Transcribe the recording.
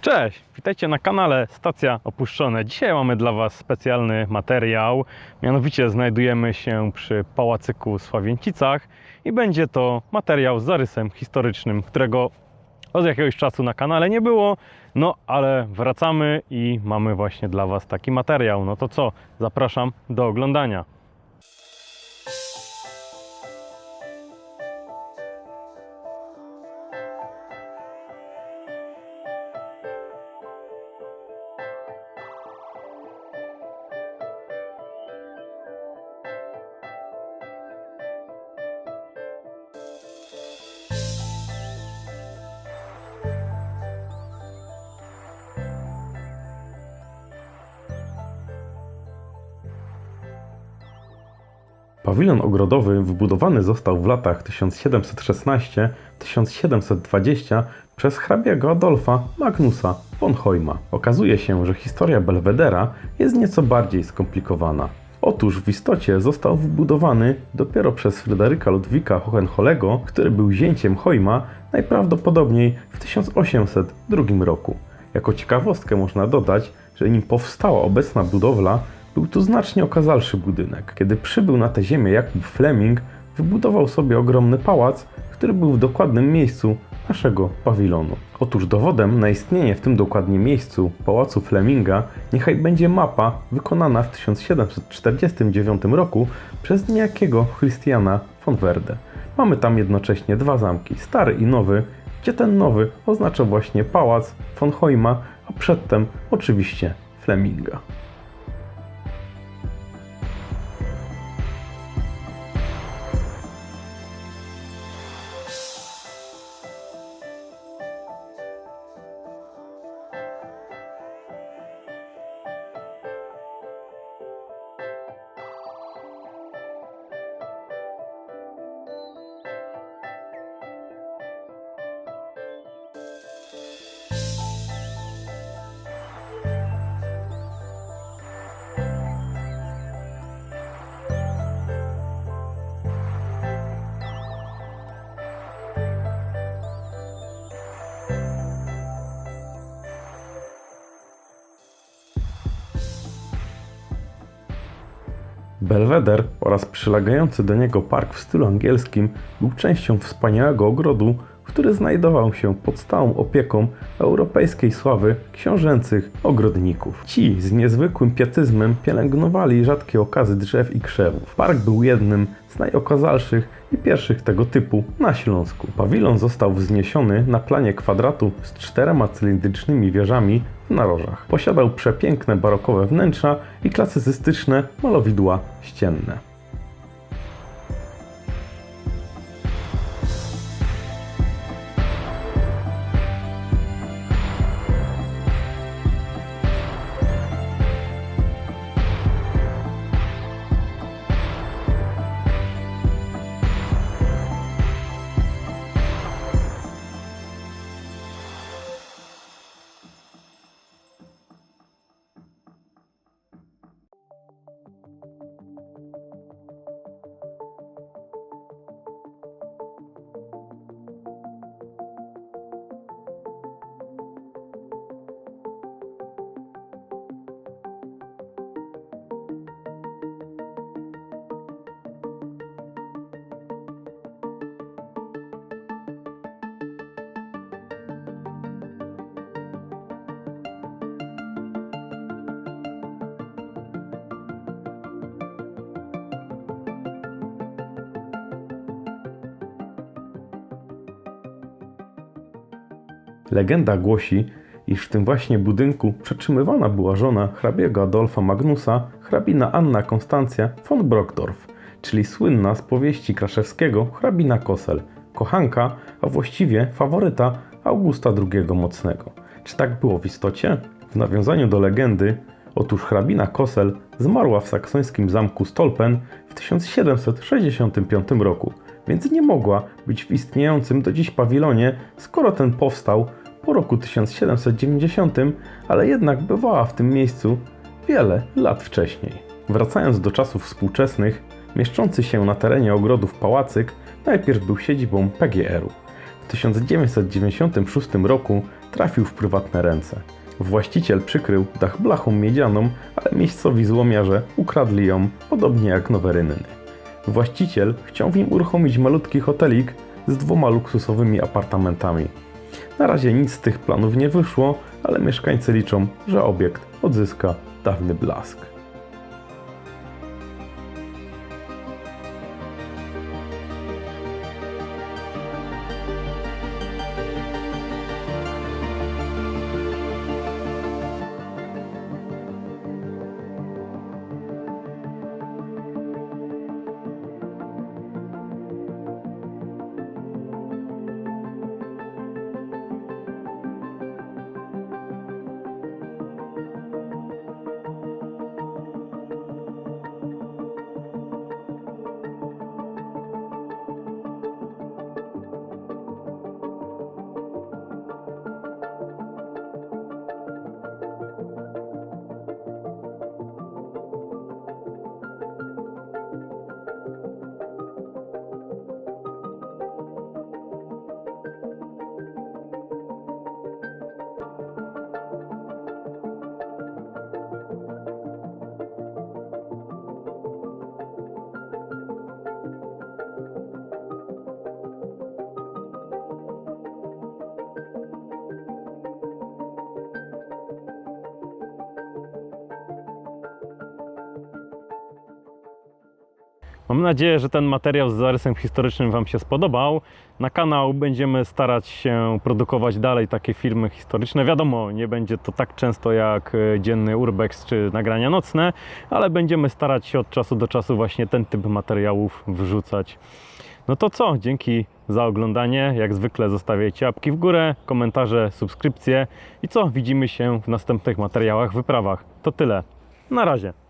Cześć, witajcie na kanale Stacja Opuszczone. Dzisiaj mamy dla Was specjalny materiał. Mianowicie znajdujemy się przy Pałacyku w Sławięcicach i będzie to materiał z zarysem historycznym, którego od jakiegoś czasu na kanale nie było. No ale wracamy i mamy właśnie dla Was taki materiał. No to co? Zapraszam do oglądania. Pawilon ogrodowy wybudowany został w latach 1716-1720 przez hrabiego Adolfa Magnusa von Hoyma. Okazuje się, że historia Belwedera jest nieco bardziej skomplikowana. Otóż w istocie został wybudowany dopiero przez Fryderyka Ludwika Hohenholego, który był zięciem Hoyma najprawdopodobniej w 1802 roku. Jako ciekawostkę można dodać, że nim powstała obecna budowla, był to znacznie okazalszy budynek. Kiedy przybył na tę ziemię Jakub Fleming, wybudował sobie ogromny pałac, który był w dokładnym miejscu naszego pawilonu. Otóż dowodem na istnienie w tym dokładnie miejscu pałacu Fleminga niechaj będzie mapa wykonana w 1749 roku przez niejakiego Christiana von Werde. Mamy tam jednocześnie dwa zamki, stary i nowy, gdzie ten nowy oznacza właśnie pałac von Hoyma, a przedtem oczywiście Fleminga. Belweder oraz przylegający do niego park w stylu angielskim był częścią wspaniałego ogrodu, który znajdował się pod stałą opieką europejskiej sławy książęcych ogrodników. Ci z niezwykłym pietyzmem pielęgnowali rzadkie okazy drzew i krzewów. Park był jednym z najokazalszych i pierwszych tego typu na Śląsku. Pawilon został wzniesiony na planie kwadratu z czterema cylindrycznymi wieżami w narożach. Posiadał przepiękne barokowe wnętrza i klasycystyczne malowidła ścienne. Legenda głosi, iż w tym właśnie budynku przetrzymywana była żona hrabiego Adolfa Magnusa, hrabina Anna Konstancja von Brockdorf, czyli słynna z powieści Kraszewskiego hrabina Kosel, kochanka, a właściwie faworyta Augusta II Mocnego. Czy tak było w istocie? W nawiązaniu do legendy, otóż hrabina Kosel zmarła w saksońskim zamku Stolpen w 1765 roku, więc nie mogła być w istniejącym do dziś pawilonie, skoro ten powstał po roku 1790, ale jednak bywała w tym miejscu wiele lat wcześniej. Wracając do czasów współczesnych, mieszczący się na terenie ogrodów pałacyk najpierw był siedzibą PGR-u. W 1996 roku trafił w prywatne ręce. Właściciel przykrył dach blachą miedzianą, ale miejscowi złomiarze ukradli ją, podobnie jak nowe rynny. Właściciel chciał w nim uruchomić malutki hotelik z dwoma luksusowymi apartamentami. Na razie nic z tych planów nie wyszło, ale mieszkańcy liczą, że obiekt odzyska dawny blask. Mam nadzieję, że ten materiał z zarysem historycznym Wam się spodobał. Na kanał będziemy starać się produkować dalej takie filmy historyczne. Wiadomo, nie będzie to tak często jak e, dzienny urbex czy nagrania nocne, ale będziemy starać się od czasu do czasu właśnie ten typ materiałów wrzucać. No to co? Dzięki za oglądanie. Jak zwykle zostawiajcie łapki w górę, komentarze, subskrypcje i co? Widzimy się w następnych materiałach, wyprawach. To tyle. Na razie.